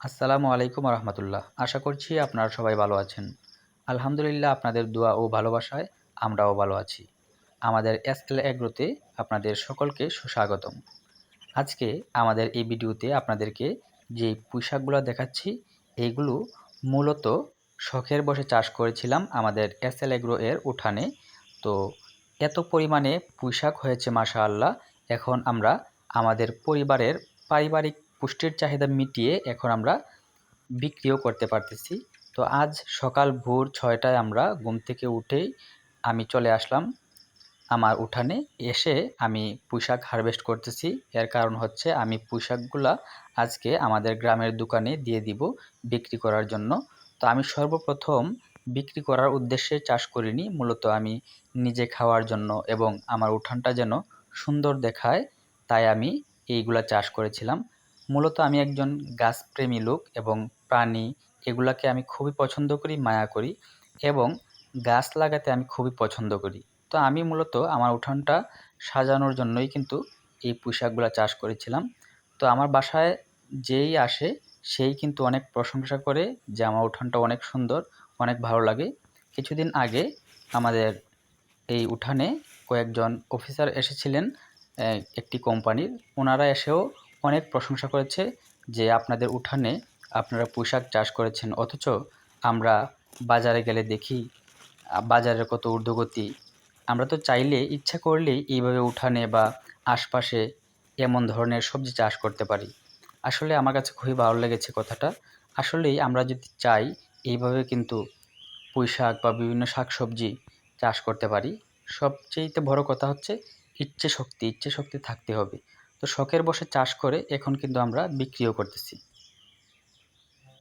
আসসালামু আলাইকুম রহমতুল্লাহ। আশা করছি আপনারা সবাই ভালো আছেন। আলহামদুলিল্লাহ আপনাদের দোয়া ও ভালোবাসায় আমরাও ভালো আছি। আমাদের এসএল এগ্রোতে আপনাদের সকলকে সুস্বাগতম। আজকে আমাদের এই ভিডিওতে আপনাদেরকে যে পুঁইশাকগুলো দেখাচ্ছি, এইগুলো মূলত শখের বসে চাষ করেছিলাম আমাদের এসএল এগ্রো এর উঠানে। তো এত পরিমাণে পুঁইশাক হয়েছে মাশা আল্লাহ এখন আমরা আমাদের পরিবারের পারিবারিক পুষ্টির চাহিদা মিটিয়ে এখন আমরা বিক্রিও করতে পারতেছি। তো আজ সকাল ভোর ছয়টায় আমরা ঘুম থেকে উঠেই আমি চলে আসলাম আমার উঠানে। এসে আমি পুঁইশাক হারভেস্ট করতেছি। এর কারণ হচ্ছে আমি পুঁইশাকগুলা আজকে আমাদের গ্রামের দোকানে দিয়ে দিব বিক্রি করার জন্য। তো আমি সর্বপ্রথম বিক্রি করার উদ্দেশ্যে চাষ করিনি। মূলত আমি নিজে খাওয়ার জন্য এবং আমার উঠানটা যেন সুন্দর দেখায়, তাই আমি এইগুলা চাষ করেছিলাম। মূলত আমি একজন গাছপ্রেমী লোক এবং প্রাণী। এগুলাকে আমি খুবই পছন্দ করি, মায়া করি এবং গাছ লাগাতে আমি খুবই পছন্দ করি। তো আমি মূলত আমার উঠানটা সাজানোর জন্যই কিন্তু এই পুঁইশাকগুলো চাষ করেছিলাম। তো আমার বাসায় যেই আসে সেই কিন্তু অনেক প্রশংসা করে যে আমার উঠানটা অনেক সুন্দর, অনেক ভালো লাগে। কিছুদিন আগে আমাদের এই উঠানে কয়েকজন অফিসার এসেছিলেন একটি কোম্পানির। ওনারা এসেও অনেক প্রশংসা করেছে যে আপনাদের উঠানে আপনারা পোশাক চাষ করেছেন। অথচ আমরা বাজারে গেলে দেখি, বাজারের কত ঊর্ধ্বগতি। আমরা তো চাইলে ইচ্ছা করলেই এইভাবে উঠানে বা আশপাশে এমন ধরনের সবজি চাষ করতে পারি। আসলে আমার কাছে খুবই ভালো লেগেছে কথাটা। আসলেই আমরা যদি চাই এইভাবে কিন্তু পুঁই শাক বা বিভিন্ন শাক সবজি চাষ করতে পারি, সবচেয়েতে বড় কথা হচ্ছে ইচ্ছে শক্তি ইচ্ছে শক্তি থাকতে হবে। তো শখের বসে চাষ করে এখন কিন্তু আমরা বিক্রিও করতেছি।